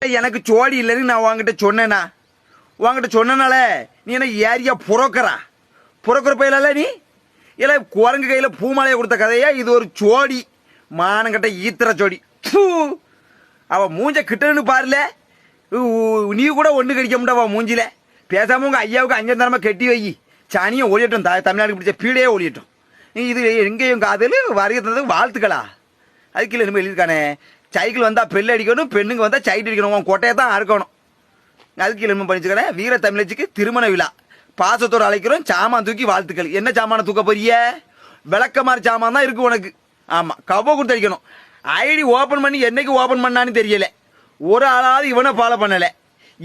எனக்கு சோடி இல்லைன்னு நான் உங்ககிட்ட சொன்னேனா? உங்ககிட்ட சொன்னனால நீ என்ன ஏரியா புரோக்கரா? புறக்கிற பயிலால நீ? இல்லை குரங்கு கையில் பூமாலையை கொடுத்த கதையா? இது ஒரு சோடி மானங்கிட்ட ஈத்திர சோடி ப்பு. அவ மூஞ்ச கிட்டன்னு பாருல. நீ கூட ஒன்று கடிக்க முடியாவா மூஞ்சில? பேசாம உங்க ஐயாவுக்கு அஞ்சம் தரமா கட்டி வை. சனியை ஓடிட்டும் த தமிழ்நாடு பிடிச்ச பீடையே ஒளியட்டும். நீ இது எங்கேயும் காதல் வருகிறதுக்கு வாழ்த்துக்களா? அதுக்கு இனிமேல் எழுதியிருக்கானே. சைக்கிள் வந்தால் பெல் அடிக்கணும் பெண்ணுங்க வந்தால் சைட் அடிக்கணும் உன் கொட்டையை தான் அறுக்கணும். அதுக்கு இனிமே பண்ணிச்சுக்கிறேன் வீர தமிழச்சிக்கு திருமண விழா. பாசத்தோடு அழைக்கிறோம் சாமான் தூக்கி வாழ்த்துக்கள். என்ன சாமானை தூக்க போறிய விளக்கமாறு சாமான் தான் இருக்கு உனக்கு. ஆமாம் கவ கொடுத்து அடிக்கணும். ஐடி ஓப்பன் பண்ணி என்னைக்கு ஓப்பன் பண்ணான்னு தெரியல. ஒரு ஆளாவது இவனை ஃபாலோ பண்ணலை.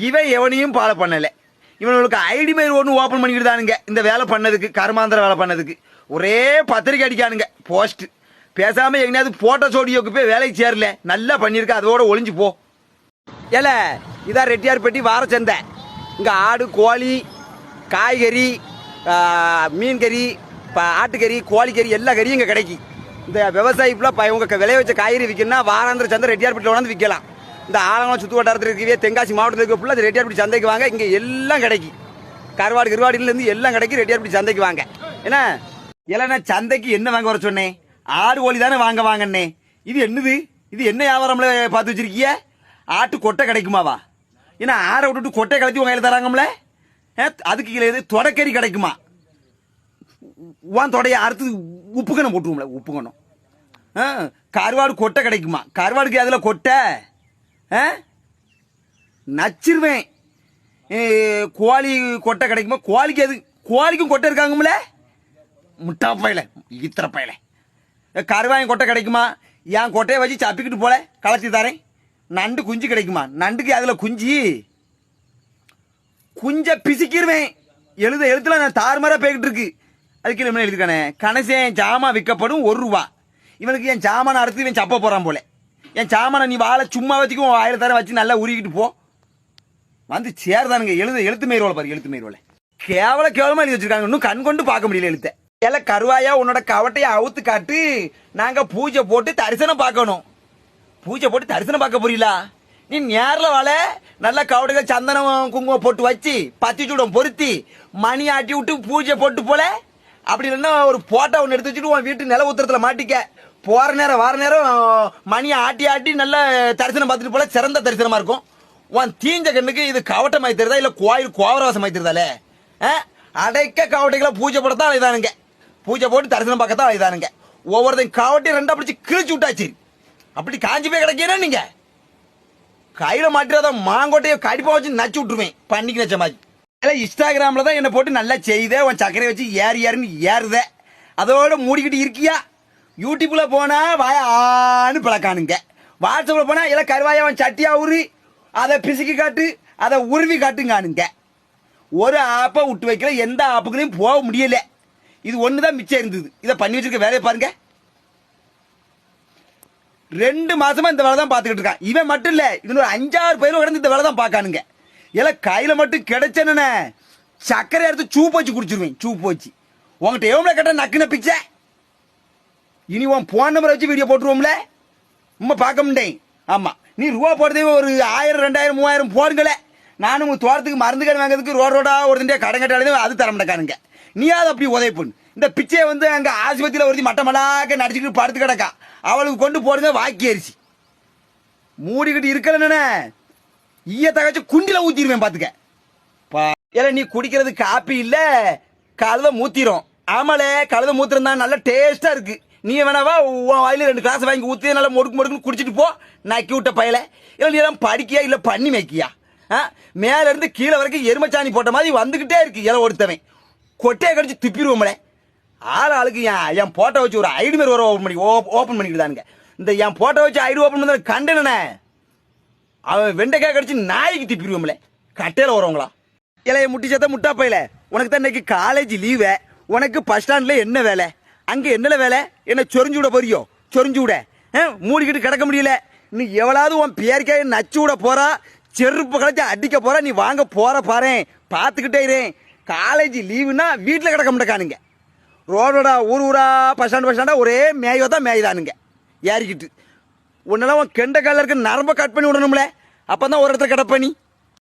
இவன் எவனையும் ஃபாலோ பண்ணலை. இவனுக்கு ஐடி மெயில் ஒன்று ஓப்பன் பண்ணிக்கிட்டு தானுங்க இந்த வேலை பண்ணதுக்கு கருமாந்திர வேலை பண்ணதுக்கு. ஒரே பத்திரிக்கை அடிக்கானுங்க. போஸ்ட்டு பேசாம எங்கேயாவது போட்டோ சோடியோக்கு போய் வேலைக்கு சேரல. நல்லா பண்ணியிருக்க அதோட ஒளிஞ்சு போ. ஏல இதான் ரெட்டியார்பட்டி வார சந்தை இங்கே ஆடு கோழி காய்கறி மீன் கறி ஆட்டுக்கறி கோழிக்கறி எல்லா கறியும் இங்கே கிடைக்கி. இந்த விவசாயி ஃபுல்லாக உங்க விளைய வச்ச காய்கறி விற்கணும்னா வாராந்திர சந்தை ரெட்டியார்பட்டியில் கொண்டாந்து விற்கலாம் இந்த ஆலங்குளம் சுற்று வட்டாரத்தில் இருக்கவே தென்காசி மாவட்டத்தில் இருக்க ஃபுல்லாக ரெட்டியார்பட்டி சந்தைக்கு வாங்க இங்கே எல்லாம் கிடைக்கி. கருவாடு கருவாடிலேருந்து எல்லாம் கிடைக்கி ரெட்டியார்பட்டி சந்தைக்கு வாங்க. என்ன? இல்லைண்ணா சந்தைக்கு என்ன வாங்க வர சொன்னேன்? ஆடு கோழி தானே வாங்க வாங்கண்ணே. இது என்னது? இது என்ன வியாபாரம்ல பார்த்து வச்சிருக்கிய? ஆட்டு கொட்டை கிடைக்குமாவா? ஏன்னா ஆடை விட்டுட்டு கொட்டை கலத்தி உங்க கையில் தராங்கம்ல? ஏ, அதுக்கு கீழே எது தொடக்கறி கிடைக்குமா? உன் தொடைய அறுத்து உப்புக்கணம் போட்டுருவோம்ல உப்புக்கணும் ஆ கருவாடு கொட்டை கிடைக்குமா? கருவாடுக்கு அதில் கொட்டை? ஆ நச்சிருவேன். கோழி கொட்டை கிடைக்குமா? கோழிக்கு அது கோழிக்கும் கொட்டை இருக்காங்கம்ல? முட்டா பயல ஈத்திர பயலை. கருவாயம் கொட்டை கிடைக்குமா? என் கொட்டையை வச்சு சப்பிக்கிட்டு போல கலத்தி தரேன். நண்டு குஞ்சு கிடைக்குமா? நண்டுக்கு அதில் குஞ்சு. குஞ்ச பிசிக்கிருவேன். எழுத எழுத்துல நான் தாறுமாறா போய்கிட்டு இருக்கு. அதுக்கு இல்லை எழுதிருக்கானே? கணசேன் ஜாமான் விற்கப்படும் ஒரு ரூபா. இவனுக்கு என் ஜாமான் அறுத்து இவன் சப்ப போறான் போல. என் ஜாமானை நீ வாழை சும்மா வச்சுக்கும் ஆயிரம் தரம் வச்சு நல்லா உருகிட்டு போ. வந்து சேர்தானுங்க. எழுத எழுத்து மயிரோல பாரு எழுத்து மயிரோல கேவல கேவலமா எழுதி வச்சிருக்காங்க இன்னும் கண் கொண்டு பார்க்க முடியல எழுத்தை. ஏல கருவாயா உன்னோட கவட்டையை அவுத்து காட்டு. நாங்க பூஜை போட்டு தரிசனம் பார்க்கணும். பூஜை போட்டு தரிசனம் பார்க்க புரியல நீ நேரில் வாழ நல்லா கவடைகள் சந்தனம் குங்குமம் போட்டு வச்சு பத்தி சூடம் பொருத்தி மணி ஆட்டி விட்டு பூஜை போட்டு போல. அப்படி இல்லைன்னா ஒரு போட்டோ ஒன்று எடுத்து வச்சுட்டு உன் வீட்டு நில உத்தரத்தில் மாட்டிக்க. போற நேரம் வார நேரம் மணியை ஆட்டி ஆட்டி நல்ல தரிசனம் பார்த்துட்டு போல சிறந்த தரிசனமா இருக்கும். உன் தீஞ்ச கண்ணுக்கு இது கவட்டமாய் தெரியுதா? இல்லை கோயில் கோவரவாசமாய் தெரியுதாலே? ஆ? அடைக்க கவட்டைகளை பூஜை போடத்தான் இதானுங்க. பூஜை போட்டு தரிசனம் பார்க்கத்தான் இதானுங்க ஒவ்வொருத்தையும் காவட்டி ரெண்டா பிடிச்சி கிழிச்சு விட்டாச்சு. அப்படி காஞ்சி போய் கிடக்கிறேன் நீங்க? கையில மாட்டிராத மாங்கோட்டையை கடிப்பா வச்சு நச்சு விட்டுருவேன். பண்ணிக்கு நச்ச மாதிரி. இல்லை இன்ஸ்டாகிராமில் தான் என்னை போட்டு நல்லா செய்த உன் சக்கரை வச்சு ஏறி ஏறுன்னு ஏறுத. அதோட மூடிக்கிட்டு இருக்கியா? யூடியூப்ல போனா வாய ஆன்னு பிளக்கானுங்க. வாட்ஸ்அப்பில் போனா எல்லாம் கருவாயா அவன் சட்டியா உரு அதை பிசுக்கி காட்டு அதை உருவி காட்டுங்கானுங்க. ஒரு ஆப்பை விட்டு வைக்கல எந்த ஆப்புக்குலையும் போக முடியலை. இது ஒன்று தான் மிச்சம் இருந்தது. இதை பண்ணி வச்சிருக்க வேலையை பாருங்க. ரெண்டு மாசமா இந்த வேலை தான் பார்த்துக்கிட்டு இருக்கான். இவன் மட்டும் இல்ல இன்னொரு அஞ்சாறு பேரும் கிடந்து இந்த வேலை தான் பார்க்கானுங்க. எல்லாம் கையில மட்டும் கிடைச்சனே. சர்க்கரை எடுத்து சூப்பு வச்சு குடிச்சிருவேன் சூப்பு வச்சு உங்ககிட்ட எவ்வளோ கட்ட நக்குன பிச்சை? இனி உன் போன் நம்பரை வச்சு வீடியோ போட்டுருவோம்ல? உம்மா பார்க்க முடியேன் ஆமா. நீ ரூபா போடுறதே ஒரு ஆயிரம் ரெண்டாயிரம் மூவாயிரம் போடுங்களே. நானும் உங்க தோட்டத்துக்கு மருந்து கடை வாங்குறதுக்கு ரோட் ரோடா ஒரு தண்டியா கடன் கட்டாலே அது தர மாட்டேக்கானுங்க நீ அதை அப்படி உதவி பண்ணு? இந்த பிச்சையை வந்து அங்க ஆஸ்பத்திரியில் ஒருத்தி மட்டமலாக்க நடிச்சுக்கிட்டு படுத்து கிடக்கா. அவளுக்கு கொண்டு போடுங்க வாக்கி அரிசி மூடிக்கிட்டு இருக்கலன்னு ஈய தகச்சு குண்டில ஊத்திடுவேன் பாத்துக்க. பா நீ குடிக்கிறது காப்பி இல்ல கழுத மூத்திரும். ஆமாலே கழுத மூத்திரம் தான் நல்ல டேஸ்டா இருக்கு. நீ வேணாவா உன் வாயில ரெண்டு கிளாஸ் வாங்கி ஊத்தி நல்லா முடுக்கு முடுக்குன்னு குடிச்சிட்டு போ. நக்கி விட்ட பயல. இல்ல நீ எல்லாம் படிக்கியா இல்ல பண்ணி மேய்க்கியா? மேல இருந்து கீழே வரைக்கும் எருமச்சாணி போட்ட மாதிரி வந்துகிட்டே இருக்கு இலை ஒருத்தவன். கொட்டையை கடிச்சு திப்பிடுவோம்ல ஆள் ஆளுக்கு என் என் போட்டோ வச்சு ஒரு ஐடி மாரி வர ஓப்பன் பண்ணி ஓப்பன் பண்ணிக்கிட்டானுங்க இந்த என் போட்டோ வச்சு ஐடி ஓப்பன் பண்ண கண்டனே அவன் வெண்டைக்காய் கடிச்சு நாய்க்கு திப்பிடுவோம்ல கட்டையில வரவங்களா? இலைய முட்டி சேர்த்த முட்டா பையில. உனக்கு தான் இன்னைக்கு காலேஜ் லீவு உனக்கு பஸ் ஸ்டாண்ட்ல என்ன வேலை? அங்க என்னல வேலை? என்ன சொரிஞ்சு விட போறியோ? சொரிஞ்சு விட. ஆ, மூடிக்கிட்டு கிடக்க முடியல. நீ எவ்வளவு உன் பேருக்காய நச்சு விட போறா? செருப்பு கழிச்சு அடிக்க போற நீ வாங்க போற பாரு பார்த்துக்கிட்டே இரு. காலேஜ் லீவுனா வீட்டில் கிடக்க மாட்டேக்கானுங்க. ரோடோட ஊர் ஊரா பஸ் ஸ்டாண்ட் பஸ் ஸ்டாண்டா ஒரே மேயோ தான் மேய்தானுங்க. ஏறிக்கிட்டு. உன்னெல்லாம் உன் கெண்ட காலில் இருக்க நரம்ப கட் பண்ணி விடணும்ல. அப்போ தான் ஒரு இடத்துல கிடப்ப நீ.